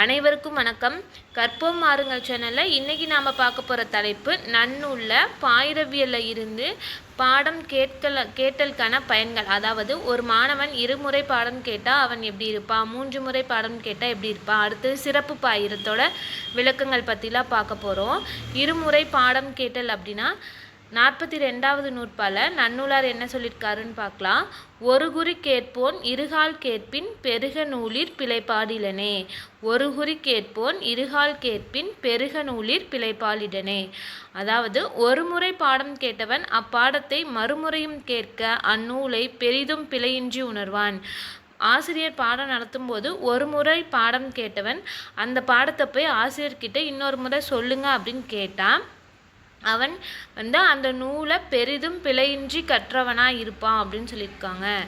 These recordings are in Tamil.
அனைவருக்கும் வணக்கம். கற்போம் மாறுங்கள் சேனலில் இன்றைக்கி நாம் பார்க்க போகிற தலைப்பு நன்னுள்ள பாயிரவியலில் இருந்து பாடம் கேட்கல கேட்டலுக்கான பயன்கள். அதாவது ஒரு மாணவன் இருமுறை பாடம் கேட்டால் அவன் எப்படி இருப்பான் மூன்று முறை பாடம் கேட்டால் எப்படி இருப்பான் அடுத்து சிறப்பு பாயிரத்தோட விளக்கங்கள் பற்றிலாம் பார்க்க போகிறோம் இருமுறை பாடம் கேட்டல் அப்படின்னா நாற்பத்தி ரெண்டாவது நூற்பால நன்னூலார் என்ன சொல்லியிருக்காருன்னு பார்க்கலாம். ஒரு குறி கேட்போன் இருகால் கேட்பின் பெருக நூலிற் பிழைப்பாடிலனே ஒரு குறி கேட்போன் இருகால் கேட்பின் பெருக நூலிற் பிழைப்பாளிடனே அதாவது ஒரு முறை பாடம் கேட்டவன் அப்பாடத்தை மறுமுறையும் கேட்க அந்நூலை பெரிதும் பிழையின்றி உணர்வான். ஆசிரியர் பாடம் நடத்தும்போது ஒரு முறை பாடம் கேட்டவன் அந்த பாடத்தை போய் ஆசிரியர்கிட்ட இன்னொரு முறை சொல்லுங்க அப்படின்னு கேட்டான். அவன் வந்து அந்த நூலை பெரிதும் பிழையின்றி கற்றவனாக இருப்பான் அப்படின்னு சொல்லியிருக்காங்க.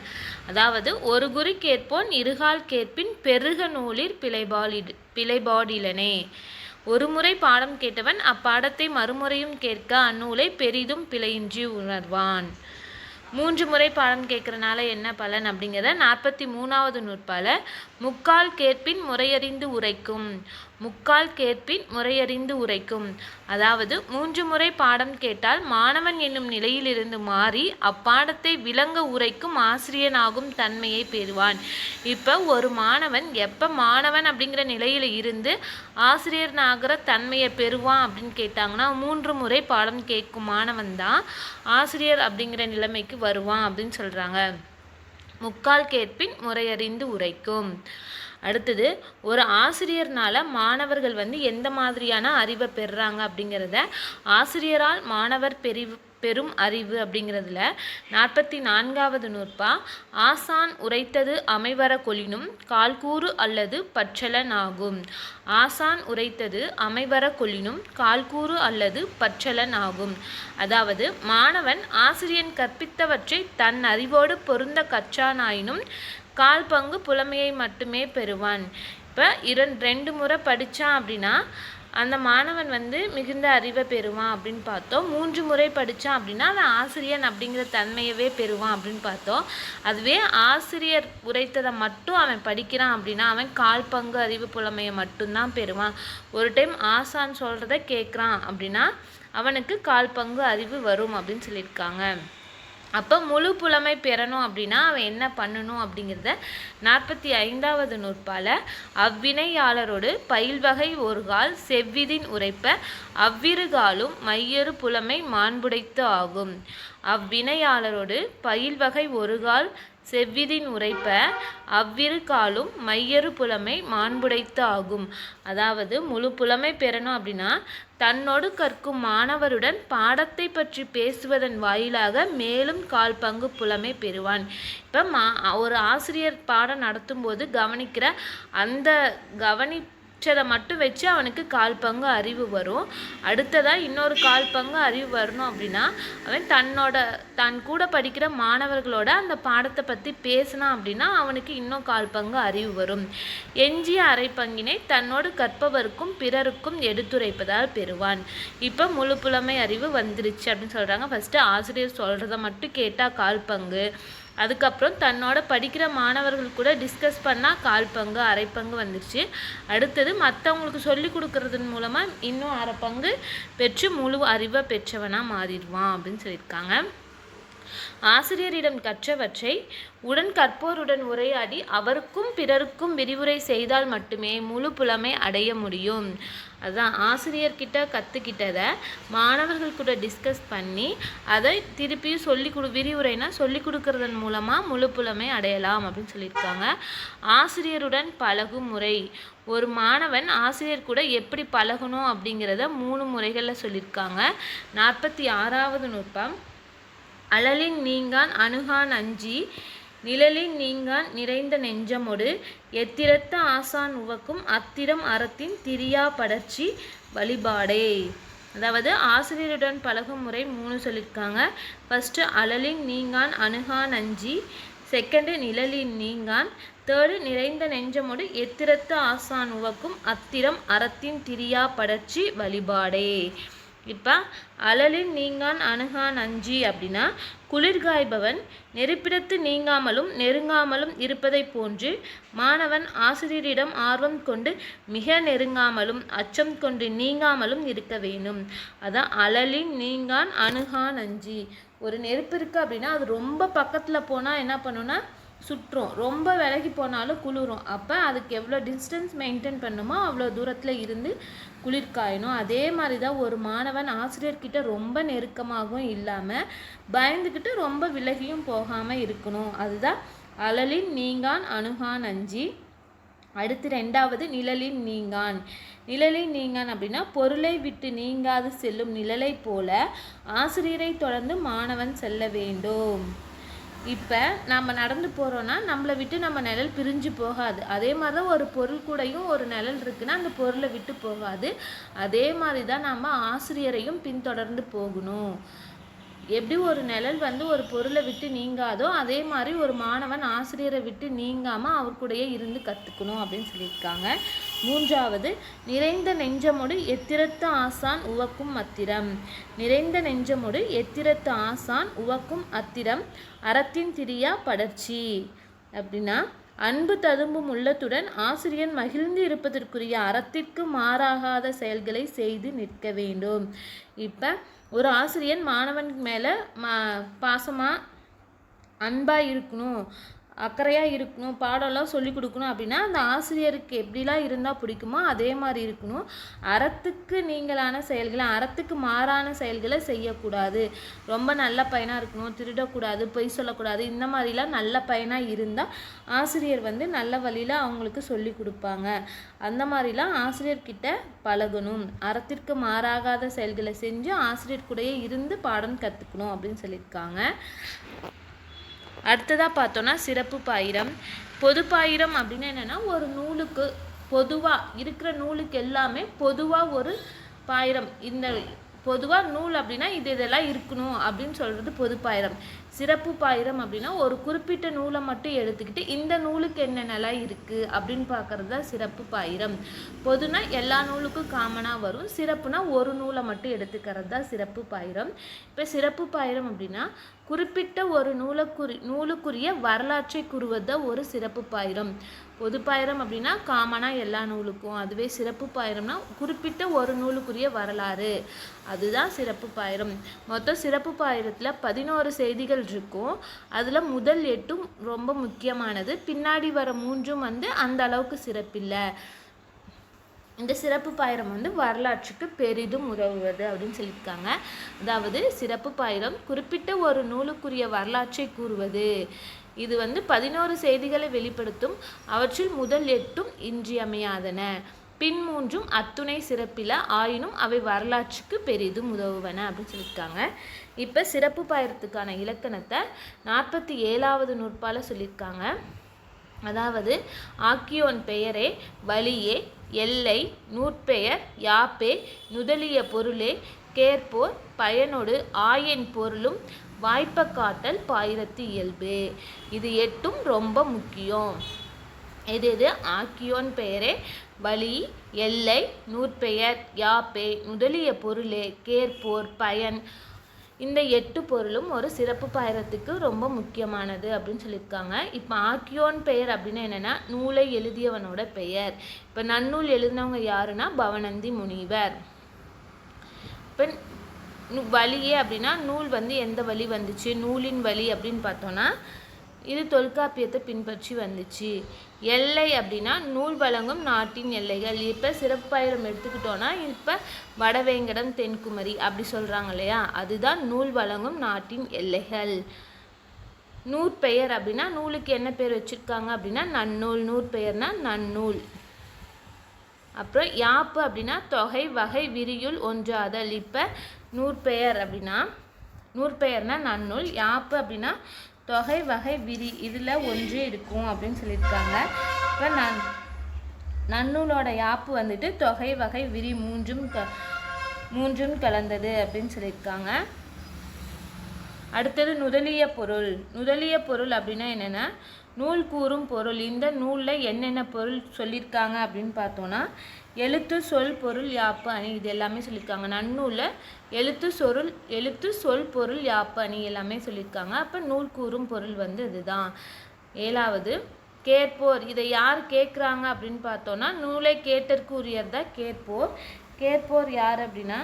அதாவது ஒரு குறி கேட்போன் இருகால் கேட்பின் பெருக நூலிற் பிழைபாலிடு பிழைபாடிலனே. ஒரு முறை பாடம் கேட்டவன் அப்பாடத்தை மறுமுறையும் கேட்க அந்நூலை பெரிதும் பிழையின்றி உணர்வான். மூன்று முறை பாடம் கேட்குறனால என்ன பலன் அப்படிங்கிறத நாற்பத்தி மூணாவது நூற்பால முக்கால் கேட்பின் முறையறிந்து உரைக்கும். முக்கால் கேட்பின் முறையறிந்து உரைக்கும். அதாவது மூன்று முறை பாடம் கேட்டால் மாணவன் என்னும் நிலையிலிருந்து மாறி அப்பாடத்தை விளங்க உரைக்கும் ஆசிரியனாகும் தன்மையை பெறுவான். இப்போ ஒரு மாணவன் எப்போ மாணவன் அப்படிங்கிற நிலையில் இருந்து ஆசிரியனாகிற தன்மையை பெறுவான் அப்படின்னு கேட்டாங்கன்னா மூன்று முறை பாடம் கேட்கும் மாணவன் தான் ஆசிரியர் அப்படிங்கிற நிலைமைக்கு வருவான் அப்படின்னு சொல்கிறாங்க முக்கால் கேட்பின் முறையறிந்து உரைக்கும். அடுத்தது ஒரு ஆசிரியர்னால மாணவர்கள் வந்து எந்த மாதிரியான அறிவை பெறுறாங்க அப்படிங்கிறத ஆசிரியரால் மாணவர் பெரி பெரும் அறிவு அப்படிங்கிறதுல நாற்பத்தி நான்காவது நூற்பா ஆசான் உரைத்தது அமைவர கொலினும் கால்கூறு அல்லது பற்றலன் ஆகும் ஆசான் உரைத்தது அமைவர கொலினும் கால்கூறு அல்லது பற்றலன் ஆகும் அதாவது மாணவன் ஆசிரியன் கற்பித்தவற்றை தன் அறிவோடு பொருந்த கற்றானாயினும் கால் பங்கு புலமையை மட்டுமே பெறுவான். இப்போ இரண் ரெண்டு முறை படித்தான் அப்படின்னா அந்த மாணவன் வந்து மிகுந்த அறிவை பெறுவான் அப்படின்னு பார்த்தோம். மூன்று முறை படித்தான் அப்படின்னா அவன் ஆசிரியன் அப்படிங்கிற தன்மையவே பெறுவான் அப்படின்னு பார்த்தோம். அதுவே ஆசிரியர் உரைத்ததை மட்டும் அவன் படிக்கிறான் அப்படின்னா அவன் கால் பங்கு அறிவு புலமையை மட்டும்தான் பெறுவான். ஒரு டைம் ஆசான் சொல்கிறத கேட்குறான் அப்படின்னா அவனுக்கு கால் பங்கு அறிவு வரும் அப்படின்னு சொல்லியிருக்காங்க. அப்போ முழு புலமை பெறணும் அப்படின்னா அவன் என்ன பண்ணணும் அப்படிங்கிறத நாற்பத்தி ஐந்தாவது நூற்பால அவ்வினையாளரோடு பயில்வகை ஒரு கால் செவ்விதின் உரைப்ப அவ்விருகாலும் மையறு புலமை மாண்புடைத்து ஆகும். அவ்வினையாளரோடு பயில்வகை ஒரு கால் செவ்விதின் உரைப்ப அவ்விரு காலும் மையறு புலமை மாண்புடைத்து ஆகும். அதாவது முழு புலமை பெறணும் அப்படின்னா தன்னோடு கற்கும் மாணவருடன் பாடத்தை பற்றி பேசுவதன் வாயிலாக மேலும் கால் பங்கு புலமை பெறுவான். இப்போ மா ஒரு ஆசிரியர் பாடம் நடத்தும்போது கவனிக்கிற அந்த கவனி அதை மட்டும் வச்சு அவனுக்கு கால் பங்கு அறிவு வரும். அடுத்ததாக இன்னொரு கால் பங்கு அறிவு வரணும் அப்படின்னா அவன் தன்னோட தன் கூட படிக்கிற மாணவர்களோட அந்த பாடத்தை பற்றி பேசினான் அப்படின்னா அவனுக்கு இன்னும் கால் பங்கு அறிவு வரும். எஞ்சிய அரை பங்கினை தன்னோடு கற்பவருக்கும் பிறருக்கும் எடுத்துரைப்பதால் பெறுவான். இப்போ முழு புலமை அறிவு வந்துருச்சு அப்படின்னு சொல்கிறாங்க ஃபஸ்ட்டு ஆசிரியர் சொல்கிறத மட்டும் கேட்டால் கால் பங்கு அதுக்கப்புறம் தன்னோட படிக்கிற மாணவர்கள் கூட டிஸ்கஸ் பண்ணால் கால் பங்கு அரை பங்கு வந்துருச்சு. அடுத்தது மற்றவங்களுக்கு சொல்லி கொடுக்கறதன் மூலமாக இன்னும் அரை பங்கு பெற்று முழு அறிவை பெற்றவனாக மாறிடுவான் அப்படின்னு சொல்லியிருக்காங்க. ஆசிரியரிடம் கற்றவற்றை உடன் கற்போருடன் உரையாடி அவருக்கும் பிறருக்கும் விரிவுரை செய்தால் மட்டுமே முழு புலமை அடைய முடியும். அதுதான் ஆசிரியர்கிட்ட கற்றுக்கிட்டதை மாணவர்கள் கூட டிஸ்கஸ் பண்ணி அதை திருப்பியும் சொல்லி கொடு விரிவுரைனா சொல்லி கொடுக்கறதன் மூலமாக முழு புலமை அடையலாம் அப்படின்னு சொல்லியிருக்காங்க. ஆசிரியருடன் பழகும் முறை. ஒரு மாணவன் ஆசிரியர் கூட எப்படி பழகணும் அப்படிங்கிறத மூணு முறைகளில் சொல்லியிருக்காங்க. நாற்பத்தி ஆறாவது நுட்பம். அழலின் நீங்கான் அணுகான் அஞ்சி நிழலின் நீங்கான் நிறைந்த நெஞ்சமொடு எத்திரத்த ஆசான் உவக்கும் அத்திரம் அறத்தின் திரியா படர்ச்சி வழிபாடே. அதாவது ஆசிரியருடன் பழகும் முறை மூணு சொல்லியிருக்காங்க ஃபஸ்ட்டு அழலின் நீங்கான் அணுகா நஞ்சி. செகண்டு நிழலின் நீங்கான். தேர்டு நிறைந்த நெஞ்சமோடு எத்திரத்து ஆசான் உவக்கும் அத்திரம் அறத்தின் திரியா படர்ச்சி வழிபாடே. இப்போ அழலின் நீங்கான் அணுகான் அஞ்சி அப்படின்னா குளிர்காய்பவன் நெருப்பிடத்து நீங்காமலும் நெருங்காமலும் இருப்பதைப் போன்று மாணவன் ஆசிரியரிடம் ஆர்வம் கொண்டு மிக நெருங்காமலும் அச்சம் கொண்டு நீங்காமலும் இருக்க வேண்டும். அதான் அழலின் நீங்கான் அணுகான் அஞ்சி. ஒரு நெருப்பு இருக்குது அப்படின்னா அது ரொம்ப பக்கத்தில் போனால் என்ன பண்ணுன்னா சுற்றும். ரொம்ப விலகி போனாலும் குளிரும். அப்போ அதுக்கு எவ்வளோ டிஸ்டன்ஸ் மெயின்டைன் பண்ணுமோ அவ்வளோ தூரத்தில் இருந்து குளிர் காயணும் அதே மாதிரி தான் ஒரு மாணவன் ஆசிரியர்கிட்ட ரொம்ப நெருக்கமாகவும் இல்லாமல் பயந்துக்கிட்டு ரொம்ப விலகியும் போகாமல் இருக்கணும். அதுதான் அழலின் நீங்கான் அணுகான் அஞ்சி. அடுத்து ரெண்டாவது நிழலின் நீங்கான். நிழலின் நீங்கான் அப்படின்னா பொருளை விட்டு நீங்காது செல்லும் நிழலை போல ஆசிரியரை தொடர்ந்து மாணவன் செல்ல வேண்டும். இப்போ நம்ம நடந்து போகிறோன்னா நம்மளை விட்டு நம்ம நிழல் பிரிஞ்சு போகாது. அதே மாதிரி தான் ஒரு பொருள் கூடயும் ஒரு நிழல் இருக்குன்னா அந்த பொருளை விட்டு போகாது. அதே மாதிரி தான் நம்ம ஆசிரியரையும் பின்தொடர்ந்து போகணும். எப்படி ஒரு நிழல் வந்து ஒரு பொருளை விட்டு நீங்காதோ அதே மாதிரி ஒரு மாணவன் ஆசிரியரை விட்டு நீங்காமல் அவர் கூடயே இருந்து கற்றுக்கணும் அப்படின்னு சொல்லியிருக்காங்க. மூன்றாவது நிறைந்த நெஞ்சமொடு எத்திரத்து ஆசான் உவக்கும் அத்திரம். நிறைந்த நெஞ்சமொடு எத்திரத்து ஆசான் உவக்கும் அத்திரம். அறத்தின் திரியா படர்ச்சி. அப்படின்னா அன்பு ததும்பும் உள்ளத்துடன் ஆசிரியன் மகிழ்ந்து இருப்பதற்குரிய அறத்திற்கு மாறாகாத செயல்களை செய்து நிற்க வேண்டும். இப்போ ஒரு ஆசிரியன் மாணவன் மேலே மா பாசமாக அன்பாக இருக்கணும். அக்கறையாக இருக்கணும் பாடம்லாம் சொல்லி கொடுக்கணும் அப்படின்னா அந்த ஆசிரியருக்கு எப்படிலாம் இருந்தால் பிடிக்குமோ அதே மாதிரி இருக்கணும். அறத்துக்கு நீங்களான செயல்களை அறத்துக்கு மாறான செயல்களை செய்யக்கூடாது. ரொம்ப நல்ல பையனாக இருக்கணும் திருடக்கூடாது பொய் சொல்லக்கூடாது இந்த மாதிரிலாம் நல்ல பையனாக இருந்தால் ஆசிரியர் வந்து நல்ல வழியில் அவங்களுக்கு சொல்லி கொடுப்பாங்க. அந்த மாதிரிலாம் ஆசிரியர்கிட்ட பழகணும். அறத்திற்கு மாறாகாத செயல்களை செஞ்சு ஆசிரியர் கூடயே இருந்து பாடம் கற்றுக்கணும் அப்படின்னு சொல்லியிருக்காங்க. அடுத்ததாக பார்த்தோன்னா சிறப்பு பாயிரம். பொது பாயிரம் அப்படின்னு என்னென்னா ஒரு நூலுக்கு பொதுவாக இருக்கிற நூலுக்கு எல்லாமே பொதுவாக ஒரு பாயிரம். இந்த பொதுவாக நூல் அப்படின்னா இது இதெல்லாம் இருக்கணும் அப்படின்னு சொல்கிறது பொது பாயிரம். சிறப்பு பாயிரம் அப்படின்னா ஒரு குறிப்பிட்ட நூலை மட்டும் எடுத்துக்கிட்டு இந்த நூலுக்கு என்னென்னலாம் இருக்குது அப்படின்னு பார்க்குறது தான் சிறப்பு பாயிரம். பொதுனா எல்லா நூலுக்கும் காமனாக வரும். சிறப்புனா ஒரு நூலை மட்டும் எடுத்துக்கிறது தான் சிறப்பு பாயிரம். இப்போ சிறப்பு பாயிரம் அப்படின்னா குறிப்பிட்ட ஒரு நூலுக்குரி நூலுக்குரிய வரலாற்றை கூறுவது ஒரு சிறப்பு பாயிரம். பொது பாயிரம் அப்படின்னா காமனாக எல்லா நூலுக்கும். அதுவே சிறப்பு பாயிரம்னா குறிப்பிட்ட ஒரு நூலுக்குரிய வரலாறு. அதுதான் சிறப்பு பாயிரம். மொத்தம் சிறப்பு பாயிரத்தில் பதினோரு செய்திகள் இருக்கும். அதில் முதல் எட்டும் ரொம்ப முக்கியமானது. பின்னாடி வர மூன்றும் வந்து அந்த அளவுக்கு சிறப்பில்லை. இந்த சிறப்பு பாயிரம் வந்து வரலாற்றுக்கு பெரிதும் உதவுவது அப்படின்னு சொல்லியிருக்காங்க. அதாவது சிறப்பு பாயிரம் குறிப்பிட்ட ஒரு நூலுக்குரிய வரலாற்றை கூறுவது. இது வந்து பதினோரு செய்திகளை வெளிப்படுத்தும் அவற்றில் முதல் எட்டும் இன்றியமையாதன. பின் மூன்றும் அத்துணை சிறப்பில ஆயினும் அவை வரலாற்றுக்கு பெரிதும் உதவுவன அப்படின்னு சொல்லியிருக்காங்க. இப்போ சிறப்பு பாயிரத்துக்கான இலக்கணத்தை நாற்பத்தி ஏழாவது நூற்பால சொல்லியிருக்காங்க. அதாவது ஆக்கியோன் பெயரே வழியே எல்லை நூற்பெயர் யாப்பே நுதலிய பொருளே கேற்போர் பயனொடு ஆயன் பொருளும் வாய்ப்ப காட்டல் பாயிரத்து இயல்பு. இது எட்டும் ரொம்ப முக்கியம். எது எது? ஆக்கியோன் பெயரே வழி எல்லை நூற்பெயர் யாப்பே முதலிய பொருளே கேற்போர் பயன் இந்த எட்டு பொருளும் ஒரு சிறப்பு பாயிரத்துக்கு ரொம்ப முக்கியமானது அப்படின்னு சொல்லியிருக்காங்க. இப்போ ஆக்கியோன் பெயர் அப்படின்னா என்னென்னா நூலை எழுதியவனோட பெயர். இப்போ நன்னூல் எழுதினவங்க யாருன்னா பவனந்தி முனிவர். இப்போ வழியே அப்படின்னா நூல் வந்து எந்த வழி வந்துச்சு? நூலின் வழி அப்படின்னு பார்த்தோன்னா இது தொல்காப்பியத்தை பின்பற்றி வந்துச்சு. எல்லை அப்படின்னா நூல் வழங்கும் நாட்டின் எல்லைகள். இப்போ சிறப்பாயிரம் எடுத்துக்கிட்டோன்னா இப்போ வடவேங்கடம் தென்குமரி அப்படி சொல்கிறாங்க இல்லையா? அதுதான் நூல் வழங்கும் நாட்டின் எல்லைகள். நூற்பெயர் அப்படின்னா நூலுக்கு என்ன பேர் வச்சுருக்காங்க அப்படின்னா நன்னூல். நூற்பெயர்னா நன்னூல். அப்புறம் யாப்பு அப்படின்னா தொகை வகை விரியுள் ஒன்றாதல். இப்போ நூற்பெயர் அப்படின்னா நூற்பெயர்னா நன்னூல். யாப்பு அப்படின்னா தொகை வகை விரி இதில் ஒன்றே இருக்கும் அப்படின்னு சொல்லியிருக்காங்க. இப்போ நன் நன்னூலோட யாப்பு வந்துட்டு தொகை வகை விரி மூன்றும் க மூன்றும் கலந்தது அப்படின்னு சொல்லியிருக்காங்க. அடுத்தது நுதலிய பொருள். நுதலிய பொருள் அப்படின்னா என்னென்னா நூல் கூறும் பொருள். இந்த நூலில் என்னென்ன பொருள் சொல்லியிருக்காங்க அப்படின்னு பார்த்தோன்னா எழுத்து சொல் பொருள் யாப்பு அணி இது எல்லாமே சொல்லியிருக்காங்க. நன்னூலில் எழுத்து சொருள் எழுத்து சொல் பொருள் யாப்பு அணி எல்லாமே சொல்லியிருக்காங்க. அப்போ நூல் கூறும் பொருள் வந்து இதுதான். ஏழாவது கேட்போர். இதை யார் கேட்குறாங்க அப்படின்னு பார்த்தோன்னா நூலை கேட்டற்குரியர் தான் கேட்போர். கேட்போர் யார் அப்படின்னா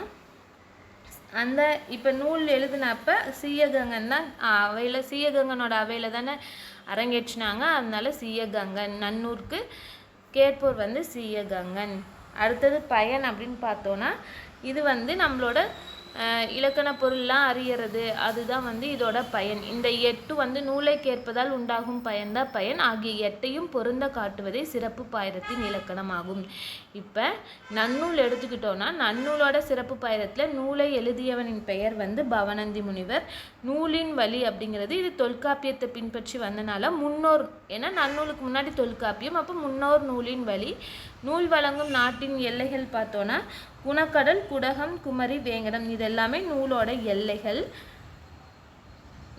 அந்த இப்போ நூல் எழுதினப்ப சீயகங்கன் தான் அவையில் சீயகங்கனோட அவையில் தானே அரங்கேற்றினாங்க. அதனால சீயகங்கன். நன்னூருக்கு கேட்போர் வந்து சீயகங்கன். அடுத்தது பயன் அப்படின்னு பார்த்தோன்னா இது வந்து நம்மளோட இலக்கண பொருள்லாம் அறியறது. அதுதான் வந்து இதோட பயன். இந்த எட்டு வந்து நூலை கேட்பதால் உண்டாகும் பயன்தான் பயன். ஆகிய எட்டையும் பொருந்த காட்டுவதே சிறப்பு பாயிரத்தின் இலக்கணமாகும். இப்போ நன்னூல் எடுத்துக்கிட்டோன்னா நன்னூலோட சிறப்பு பாயிரத்தில் நூலை எழுதியவனின் பெயர் வந்து பவனந்தி முனிவர். நூலின் வழி அப்படிங்கிறது இது தொல்காப்பியத்தை பின்பற்றி வந்தனால முன்னோர் ஏன்னா நன்னூலுக்கு முன்னாடி தொல்காப்பியம் அப்போ முன்னோர் நூலின் வழி நூல் வழங்கும் நாட்டின் எல்லைகள் பார்த்தோன்னா குணக்கடல் குடகம் குமரி வேங்கடம் இது எல்லாமே நூலோட எல்லைகள்.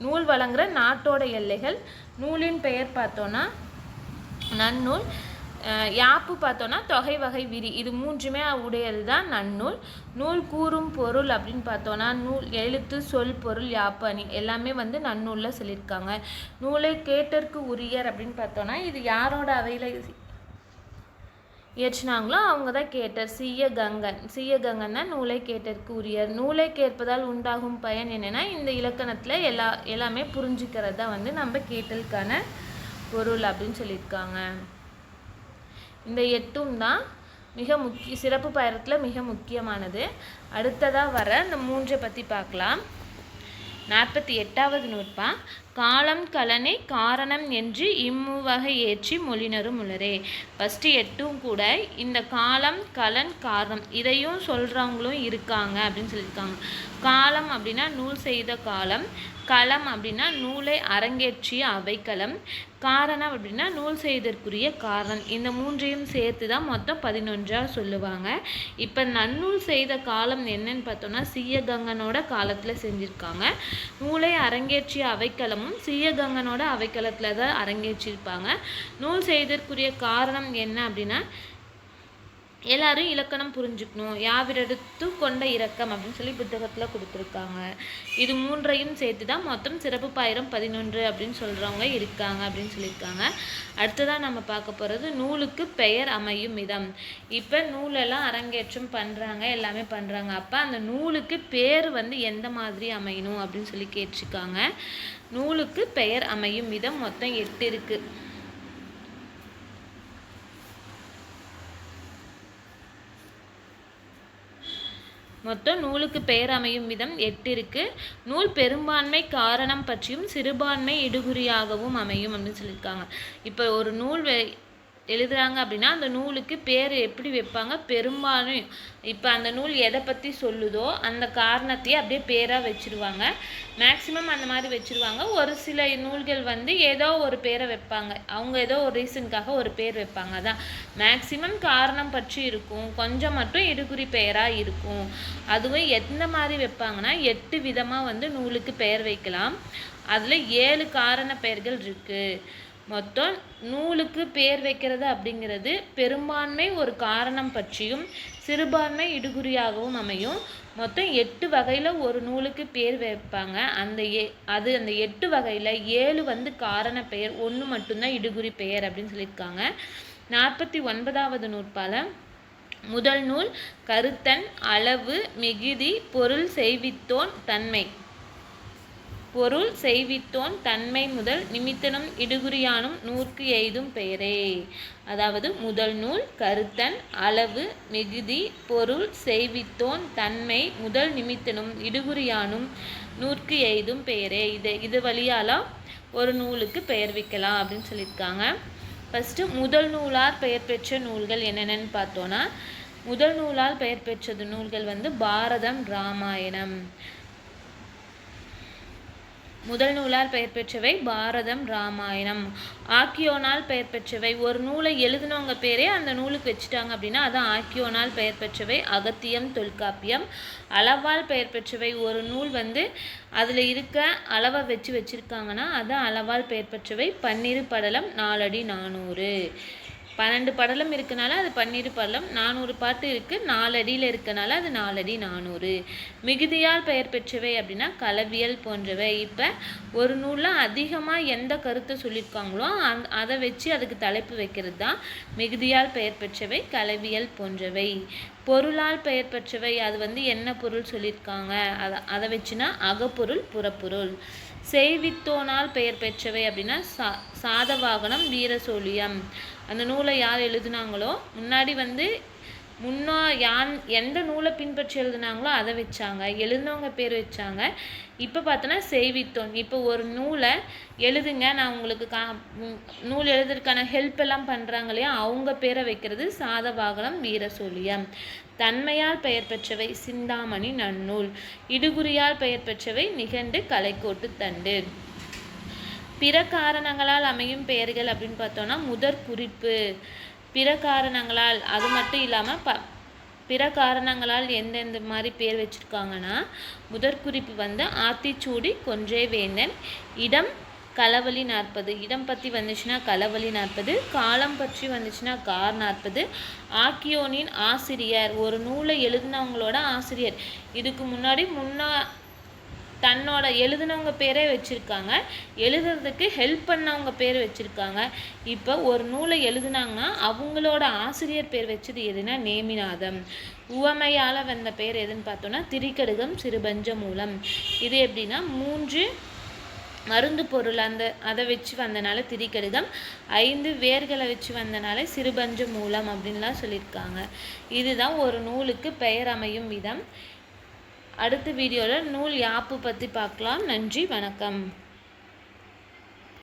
நூல் வழங்குற நாட்டோட எல்லைகள். நூலின் பெயர் பார்த்தோன்னா நன்னூல். யாப்பு பார்த்தோன்னா தொகை வகை விரி. இது மூன்றுமே உடையது தான் நன்னூல். நூல் கூறும் பொருள் அப்படின்னு பார்த்தோன்னா நூல் எழுத்து சொல் பொருள் யாப்பு அணி எல்லாமே வந்து நன்னூலில் சொல்லியிருக்காங்க. நூலை கேட்டற்கு உரியர் அப்படின்னு பார்த்தோன்னா இது யாரோட அவையில் இயற்றினாங்களோ அவங்க தான் கேட்டர். சீய கங்கன் சீய கங்கன் தான் நூலை கேட்டற்கு உரியர் நூலை கேட்பதால் உண்டாகும் பயன் என்னென்னா இந்த இலக்கணத்தில் எல்லா எல்லாமே புரிஞ்சுக்கிறது தான் வந்து நம்ம கேட்டலுக்கான பொருள் அப்படின்னு சொல்லியிருக்காங்க. இந்த எட்டும் தான் மிக முக்கிய சிறப்பு பயணத்தில் மிக முக்கியமானது. அடுத்ததாக வர இந்த மூன்றை பற்றி பார்க்கலாம். நாற்பத்தி எட்டாவது நூற்பா காலம் கலனை காரணம் என்று இம்முவகை ஏற்றி மொழினரும் உளரே ஃபஸ்ட்டு எட்டும் கூட இந்த காலம் கலன் காரணம் இதையும் சொல்கிறவங்களும் இருக்காங்க அப்படின்னு சொல்லியிருக்காங்க. காலம் அப்படின்னா நூல் செய்த காலம் களம் அப்படின்னா நூலை அரங்கேற்றிய அவைக்களம் காரணம் அப்படின்னா நூல் செய்தற்குரிய காரணம். இந்த மூன்றையும் சேர்த்து தான் மொத்தம் பதினொன்றாக சொல்லுவாங்க. இப்போ நன்னூல் செய்த காலம் என்னன்னு பார்த்தோம்னா சீயகங்கனோட காலத்தில் செஞ்சுருக்காங்க. நூலை அரங்கேற்றிய அவைக்களமும் சீயகங்கனோட அவைக்களத்தில் தான் அரங்கேற்றிருப்பாங்க. நூல் செய்தற்குரிய காரணம் என்ன அப்படின்னா எல்லாரும் இலக்கணம் புரிஞ்சுக்கணும். யாவிரெடுத்து கொண்ட இரக்கம் அப்படின்னு சொல்லி புத்தகத்தில் கொடுத்துருக்காங்க. இது மூன்றையும் சேர்த்து தான் மொத்தம் சிறப்பு பாயிரம் பதினொன்று அப்படின்னு சொல்கிறவங்க இருக்காங்க அப்படின்னு சொல்லியிருக்காங்க. அடுத்ததாக நம்ம பார்க்க போகிறது நூலுக்கு பெயர் அமையும் விதம். இப்போ நூலெல்லாம் அரங்கேற்றம் பண்ணுறாங்க எல்லாமே பண்ணுறாங்க அப்போ அந்த நூலுக்கு பேர் வந்து எந்த மாதிரி அமையணும் அப்படின்னு சொல்லி கேட்டிருக்காங்க. நூலுக்கு பெயர் அமையும் விதம் மொத்தம் எட்டு இருக்குது மொத்தம் நூலுக்கு பெயர் அமையும் விதம் எட்டு இருக்குது நூல் பெரும்பான்மை காரணம் பற்றியும் சிறுபான்மை இடுகுறியாகவும் அமையும் அப்படின்னு சொல்லியிருக்காங்க. இப்போ ஒரு நூல் எழுதுகிறாங்க எழுதுறாங்க அப்படின்னா அந்த நூலுக்கு பேர் எப்படி வைப்பாங்க? பெரும்பாலும் இப்போ அந்த நூல் எதை பற்றி சொல்லுதோ அந்த காரணத்தையே அப்படியே பேராக வச்சுருவாங்க. மேக்ஸிமம் அந்த மாதிரி வச்சிருவாங்க. ஒரு சில நூல்கள் வந்து ஏதோ ஒரு பேரை வைப்பாங்க. அவங்க ஏதோ ஒரு ரீசனுக்காக ஒரு பேர் வைப்பாங்க. அதான். மேக்ஸிமம் காரணம் பற்றி இருக்கும். கொஞ்சம் மட்டும் இடுகுறி பெயராக இருக்கும். அதுவும் எந்த மாதிரி வைப்பாங்கன்னா எட்டு விதமாக வந்து நூலுக்கு பெயர் வைக்கலாம். அதில் ஏழு காரண பெயர்கள் இருக்குது மொத்தம் நூலுக்கு பேர் வைக்கிறது அப்படிங்கிறது பெரும்பான்மை ஒரு காரணம் பற்றியும் சிறுபான்மை இடுகுறியாகவும் அமையும். மொத்தம் எட்டு வகையில் ஒரு நூலுக்கு பேர் வைப்பாங்க. அந்த ஏ அது அந்த எட்டு வகையில் ஏழு வந்து காரண பெயர் ஒன்று மட்டும்தான் இடுகுறி பெயர் அப்படின்னு சொல்லியிருக்காங்க. நாற்பத்தி ஒன்பதாவது நூற்பால. முதல் நூல் கருத்தன் அளவு மிகுதி பொருள் செய்வித்தோன் தன்மை. பொருள் செய்வித்தோன் தன்மை முதல் நிமித்தனும் இடுகுறியானும் நூற்கு எய்தும் பெயரே. அதாவது முதல் நூல் கருத்தன் அளவு மிகுதி பொருள் செய்வித்தோன் தன்மை முதல் நிமித்தனும் இடுகுறியானும் நூற்கு எய்தும் பெயரே. இது இது வழியால ஒரு நூலுக்கு பெயர் வைக்கலாம் அப்படின்னு சொல்லியிருக்காங்க. ஃபஸ்ட்டு முதல் நூலார் பெயர் பெற்ற நூல்கள் என்னென்னு பார்த்தோன்னா முதல் நூலால் பெயர் பெற்றது நூல்கள் வந்து பாரதம் ராமாயணம். முதல் நூலால் பெயர் பெற்றவை பாரதம் ராமாயணம். ஆக்கியோனால் பெயர் பெற்றவை. ஒரு நூலை எழுதினவங்க பேரே அந்த நூலுக்கு வச்சுட்டாங்க அப்படின்னா அதான் ஆக்கியோனால் பெயர் பெற்றவை. அகத்தியம் தொல்காப்பியம் அளவால் பெயர் பெற்றவை. ஒரு நூல் வந்து அதில் இருக்க அளவை வச்சு வச்சுருக்காங்கன்னா அதான் அளவால் பெயர் பெற்றவை. பன்னிரு படலம் நாலடி நானூறு. பன்னெண்டு படலம் இருக்கனால அது பன்னிரு படலம் நானூறு பாட்டு இருக்குது நாலு அடியில் இருக்கனால அது நாலடி நானூறு. மிகுதியால் பெயர் பெற்றவை அப்படின்னா களவியல் போன்றவை. இப்போ ஒரு நூலில் அதிகமாக எந்த கருத்தை சொல்லியிருக்காங்களோ அந் அதை வச்சு அதுக்கு தலைப்பு வைக்கிறது தான் மிகுதியால் பெயர் பெற்றவை களவியல் போன்றவை. பொருளால் பெயர் பெற்றவை அது வந்து என்ன பொருள் சொல்லியிருக்காங்க? அதை அதை வச்சுனா அகப்பொருள் புறப்பொருள். செய்வித்தோனால் பெயர் பெற்றவை அப்படின்னா சா சாதவாகனம் வீரசோழியம் அந்த நூலை யார் எழுதுனாங்களோ முன்னாடி வந்து முன்னோ யான் எந்த நூலை பின்பற்றி எழுதுனாங்களோ அதை வச்சாங்க. எழுதினவங்க பேர் வச்சாங்க. இப்போ பார்த்தோன்னா செய்வித்தோன். இப்போ ஒரு நூலை எழுதுங்க நான் உங்களுக்கு கா நூல் எழுதுறதுக்கான ஹெல்ப் எல்லாம் பண்ணுறாங்க இல்லையா? அவங்க பேரை வைக்கிறது சாதவாகனம் வீரசோழியம் தன்மையால் பெயர் பெற்றவை சிந்தாமணி நன்னூல். இடுகுறியால் பெயர் பெற்றவை நிகண்டு கலைக்கோட்டு தண்டு. பிற காரணங்களால் அமையும் பெயர்கள் அப்படின்னு பார்த்தோன்னா முதற் குறிப்பு பிற காரணங்களால் அது மட்டும் இல்லாமல் ப பிற காரணங்களால் எந்தெந்த மாதிரி பேர் வச்சுருக்காங்கன்னா முதற்குறிப்பு வந்து ஆத்திச்சூடி கொன்றே வேந்தன் இடம் களவழி நாற்பது. இடம் பற்றி வந்துச்சுன்னா களவழி நாற்பது காலம் பற்றி வந்துச்சுன்னா கார் நாற்பது. ஆக்கியோனின் ஆசிரியர் ஒரு நூலை எழுதினவங்களோட ஆசிரியர். இதுக்கு முன்னாடி முன்னா தன்னோட எழுதுனவங்க பேரே வச்சுருக்காங்க. எழுதுறதுக்கு ஹெல்ப் பண்ணவங்க பேர் வச்சுருக்காங்க. இப்போ ஒரு நூலை எழுதுனாங்கன்னா அவங்களோட ஆசிரியர் பேர் வச்சது எதுனா நேமிநாதம். உவமையால் வந்த பேர் எதுன்னு பார்த்தோன்னா திரிக்கடுகம் சிறுபஞ்ச மூலம் இது எப்படின்னா மூன்று மருந்து பொருள் அந்த அதை வச்சு வந்தனால திரிக்கடுகம் ஐந்து வேர்களை வச்சு வந்தனால சிறுபஞ்ச மூலம் அப்படின்லாம் சொல்லியிருக்காங்க. இதுதான் ஒரு நூலுக்கு பெயர் அமையும் விதம். அடுத்த வீடியோவில் நூல் யாப்பு பற்றி பார்க்கலாம். நன்றி வணக்கம்.